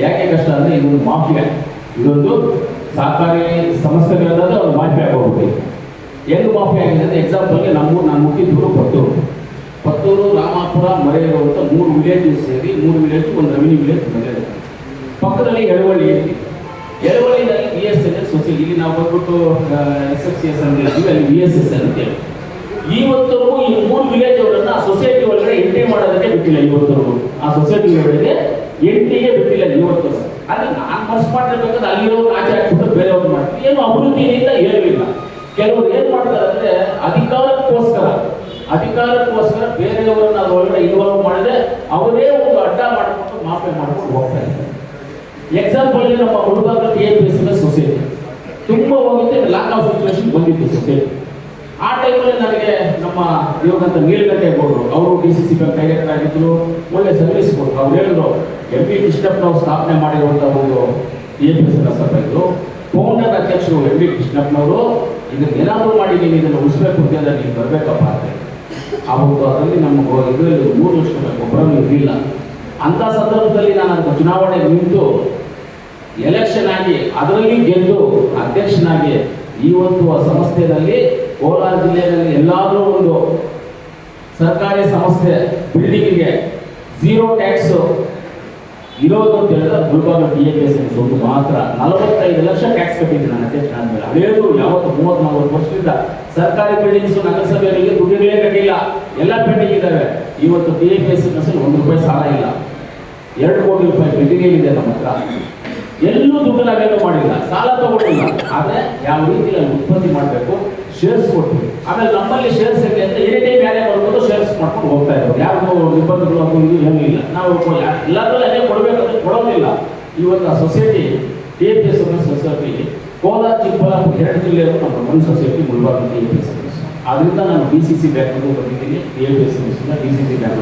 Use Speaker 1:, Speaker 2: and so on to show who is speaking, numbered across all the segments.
Speaker 1: ಯಾಕೆ ಕಷ್ಟ ಅಂದರೆ ಇದೊಂದು ಮಾಫಿಯಾ. ಇದೊಂದು ಸರ್ಕಾರಿ ಸಂಸ್ಥೆಗಳನ್ನ ಅವ್ರು ಮಾಫಿಯಾ ಆಗೋಗ್ಬಿಟ್ಟು ಹೆಂಗ್ ಮಾಫಿಯಾ ಆಗಿದೆ ಅಂದರೆ ಎಕ್ಸಾಂಪಲ್ಗೆ ನಮ್ಮ ನಾನು ಮುಟ್ಟಿದ್ದೂರು ಪತ್ತೂರು ಪತ್ತೂರು, ರಾಮಾಪುರ ಮರೆಯೂರು ಅಂತ ಮೂರು ವಿಲೇಜ್ ಸೇರಿ ಮೂರು ವಿಲೇಜ್ ಒಂದು ರೆವಿನ್ಯೂ ವಿಲೇಜ್ ಬಂದಿದೆ. ಪಕ್ಕದಲ್ಲಿ ಎಳವಳ್ಳಿ ಐತಿ ಎಳವಳ್ಳಿನಲ್ಲಿ B S N L society ಇಲ್ಲಿ ನಾವು ಬಂದ್ಬಿಟ್ಟು ಎಸ್ ಎಫ್ ಸಿ ಎಸ್ ಅಂತ ಹೇಳ್ತೀವಿ, ಅಲ್ಲಿ ಬಿ ಎಸ್ ಎಸ್ ಅಂತ ಹೇಳಿ. ಇವತ್ತವರೆಗೂ ಈ ಮೂರು ವಿಲೇಜ್ ಅವರನ್ನ ಸೊಸೈಟಿ ಒಳಗಡೆ ಎಂಟ್ರಿ ಮಾಡೋದಕ್ಕೆ ಬಿಟ್ಟಿಲ್ಲ ಇವತ್ತವರೆಗೂ ಆ ಸೊಸೈಟಿ ಒಳಗಡೆ ಎಂಟ್ರಿಗೆ ಬಿಟ್ಟಿಲ್ಲ ಇವತ್ತು ಅಲ್ಲಿ ನಾನು ಮನಸ್ಸು ಮಾಡಿರ್ಬೇಕಾದ್ರೆ ಅಲ್ಲಿರೋ ಆಚೆ ಹಾಕ್ಬಿಟ್ಟು ಬೇರೆಯವ್ರು ಮಾಡ್ತೀವಿ ಏನು ಅಭಿವೃದ್ಧಿಯಿಂದ ಏನೂ ಇಲ್ಲ. ಕೆಲವರು ಏನ್ ಮಾಡ್ತಾರೆ ಅಂದ್ರೆ ಅಧಿಕಾರಕ್ಕೋಸ್ಕರ ಅಧಿಕಾರಕ್ಕೋಸ್ಕರ ಬೇರೆಯವರನ್ನ ಅದರೊಳಗಡೆ ಇನ್ವಾಲ್ವ್ ಮಾಡಿದ್ರೆ ಅವರೇ ಒಂದು ಅಡ್ಡ ಮಾಡ್ಕೊಂಡು ಮಾಫೆ ಮಾಡ್ಕೊಂಡು ಹೋಗ್ತಾ ಇದ್ದಾರೆ. ಎಕ್ಸಾಂಪಲ್ ನಮ್ಮ ಹುಡುಗ ಟಿ ಎಂ ಎಸ್ ಸೊಸೈಟಿ ತುಂಬಾ ಹೋಗುತ್ತೆ ಲಾಕ್ ಆಫ್ ಸಿಚುವೇಶನ್ ಬಂದಿತ್ತು ಸೊಸೈಟಿ ಆ ಟೈಮಲ್ಲಿ ನನಗೆ ನಮ್ಮ ಇವಾಗಂತ ನೀಲಗಂಟೆ ಗೌಡರು ಅವರು D C C bank director ಆಗಿದ್ರು ಒಳ್ಳೆ ಸರ್ವಿಸ್ ಕೊಟ್ಟರು ಅವ್ರು ಹೇಳಿದ್ರು ಎಂ ಪಿ ಕೃಷ್ಣಪ್ಪನವ್ರು ಸ್ಥಾಪನೆ ಮಾಡಿರುವಂಥ ಒಂದು ಎ ಎಂ ಎಸ್ ಸಭೆ ಫೌಂಡರ್ ಅಧ್ಯಕ್ಷರು ಎಂ ಪಿ ಕೃಷ್ಣಪ್ಪನವರು, ಇದನ್ನ ಏನಾದರೂ ಮಾಡಿ ನೀವು ಇದನ್ನು ಉಳಿಸ್ಬೇಕು ಅಂತ ನೀವು ಬರಬೇಕಪ್ಪ ಅಂತ ಅವತ್ತು ಅದರಲ್ಲಿ ನಮ್ಮ ಇದರಲ್ಲಿ ಮೂರು ವರ್ಷದ ಗೊಬ್ಬರನೂ ಇರಲಿಲ್ಲ. ಅಂಥ ಸಂದರ್ಭದಲ್ಲಿ ನಾನು ಅದಕ್ಕೆ ಚುನಾವಣೆ ನಿಂತು ಎಲೆಕ್ಷನ್ ಆಗಿ, ಅದರಲ್ಲಿ ಗೆದ್ದು, ಅಧ್ಯಕ್ಷನಾಗಿ ಇವತ್ತು ಆ ಸಂಸ್ಥೆಯಲ್ಲಿ ಕೋಲಾರ ಜಿಲ್ಲೆಯಲ್ಲಿ ಎಲ್ಲಾದರೂ ಒಂದು ಸರ್ಕಾರಿ ಸಂಸ್ಥೆ ಬಿಲ್ಡಿಂಗ್ಗೆ ಝೀರೋ ಟ್ಯಾಕ್ಸ್ ಇರೋದು ಅಂತ ಹೇಳಿದ್ರೆ ಗುಲ್ಬರ್ಗ ಡಿ ಎ ಎಸ್ ಒಂದು ಮಾತ್ರ ನಲವತ್ತೈದು ಲಕ್ಷ ಟ್ಯಾಕ್ಸ್ ಕಟ್ಟಿದ್ದೀನಿ ನನ್ನ ಅಧ್ಯಕ್ಷ ಆದ್ಮೇಲೆ ಅದೇನು ಯಾವತ್ತು ಮೂವತ್ತ್ ನಲ್ವತ್ತು ವರ್ಷದಿಂದ ಸರ್ಕಾರಿ ಬಿಲ್ಡಿಂಗ್ಸ್ ನಗರಸಭೆಯಲ್ಲಿ ದುಡ್ಡುಗಳೇ ಕಟ್ಟಿಲ್ಲ. ಎಲ್ಲ ಪೆಂಡಿಂಗ್ ಇದ್ದಾವೆ ಇವತ್ತು ಡಿ ಎ ಪಿ ಎಸ್ ಒಂದು ರೂಪಾಯಿ ಸಾಲ ಇಲ್ಲ. ಎರಡು ಕೋಟಿ ರೂಪಾಯಿ ಬಿಲ್ಡಿಂಗ್ ಇದೆ ನಮ್ಮ ಹತ್ರ? ಎಲ್ಲೂ ದುಡ್ಡು ಮಾಡಿಲ್ಲ, ಸಾಲ ತಗೊಂಡಿಲ್ಲ ಆದರೆ ಯಾವ ರೀತಿಯಲ್ಲಿ ಉತ್ಪತ್ತಿ ಮಾಡಬೇಕು? ಶೇರ್ಸ್ ಕೊಡ್ತೀವಿ. ಆಮೇಲೆ ನಮ್ಮಲ್ಲಿ ಶೇರ್ಸ್ ಇದೆ ಅಂತ ಏನೇ ಬೇರೆ ಬರ್ಬೋದು ಶೇರ್ಸ್ ಮಾಡ್ಕೊಂಡು ಹೋಗ್ತಾ ಇರೋದು. ಯಾರಿಗೂ ನಿಬಂಧಗಳು ಅದು ಇದು ಏನೂ ಇಲ್ಲ. ನಾವು ಎಲ್ಲರೂ ಅದೇ ಕೊಡಬೇಕಂದ್ರೆ ಕೊಡೋದಿಲ್ಲ. ಇವತ್ತು ಆ society D A P S society Kolar, Chikkaballapur ಎರಡು ಜಿಲ್ಲೆಯವರು ನಮ್ಮ ಒಂದು ಸೊಸೈಟಿ ಮುಲ್ಬಾರ್ದು ಡಿ ಎ ಪಿ ಎಸ್ ಅದರಿಂದ ನಾನು ಡಿ ಸಿ ಸಿ ಬ್ಯಾಂಕ್ ಬಂದಿದ್ದೀನಿ. D A P S D C C bank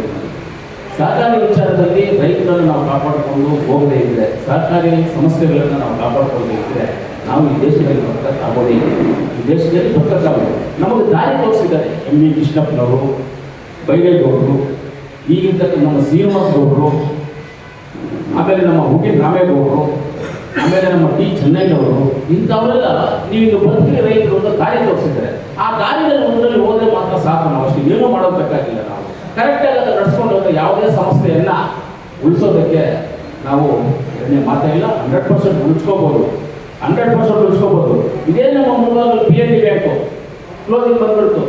Speaker 1: ಸಹಕಾರಿ ವಿಚಾರದಲ್ಲಿ ರೈತರನ್ನು ನಾವು ಕಾಪಾಡಿಕೊಂಡು ಹೋಗದೇ ಇದ್ರೆ ಸಹಕಾರಿ ಸಮಸ್ಯೆಗಳನ್ನು ನಾವು ಕಾಪಾಡಿಕೊಳ್ಳದೆ ಇದ್ದರೆ ನಾವು ಈ ದೇಶದಲ್ಲಿ ಬದುಕಕ್ಕಾಗೋದೇ ಈ ದೇಶದಲ್ಲಿ ಬದುಕಕ್ಕಾಗೋದು ನಮಗೆ ದಾರಿ ತೋರಿಸಿದ್ದಾರೆ. ಎಂ. ವಿ ಕೃಷ್ಣಪ್ಪನವರು ಬೈರೇಗೌಡರು ಈಗಿರ್ತಕ್ಕ ನಮ್ಮ ಶ್ರೀನಿವಾಸ ಗೌಡರು, ಆಮೇಲೆ ನಮ್ಮ ಹುಟ್ಟಿ ರಾಮೇಗೌಡರು, ಆಮೇಲೆ ನಮ್ಮ ಟಿ. ಚೆನ್ನೈನವರು ಇಂಥವರೆಲ್ಲ ನೀವು ಬದುಕಿನ ರೈತರು ಅಂತ ದಾರಿ ತೋರಿಸಿದ್ದಾರೆ. ಆ ದಾರಿಯಲ್ಲಿ ಒಂದರಲ್ಲಿ ಹೋದರೆ ಮಾತ್ರ ಸಾಕು. ನಾವು ಅಷ್ಟು ಏನೂ ಮಾಡೋದು ಬೇಕಾಗಿಲ್ಲ ನಾವು. ಕರೆಕ್ಟಾಗಿ ಅದನ್ನು ನಡೆಸ್ಕೊಂಡು ಹೋದ್ರೆ ಯಾವುದೇ ಸಂಸ್ಥೆಯನ್ನ ಉಳಿಸೋದಕ್ಕೆ ನಾವು ಎರಡನೇ ಮಾತಾ ಇಲ್ಲ ಹಂಡ್ರೆಡ್ ಪರ್ಸೆಂಟ್ ಉಳಿಸ್ಕೋಬೋದು. ಹಂಡ್ರೆಡ್ ಪರ್ಸೆಂಟ್ ಉಳಿಸ್ಕೋಬೋದು. ಇದೇ ನಮ್ಮ ಮೂಲ P N D bank closing ಬಂದ್ಬಿಡ್ತು.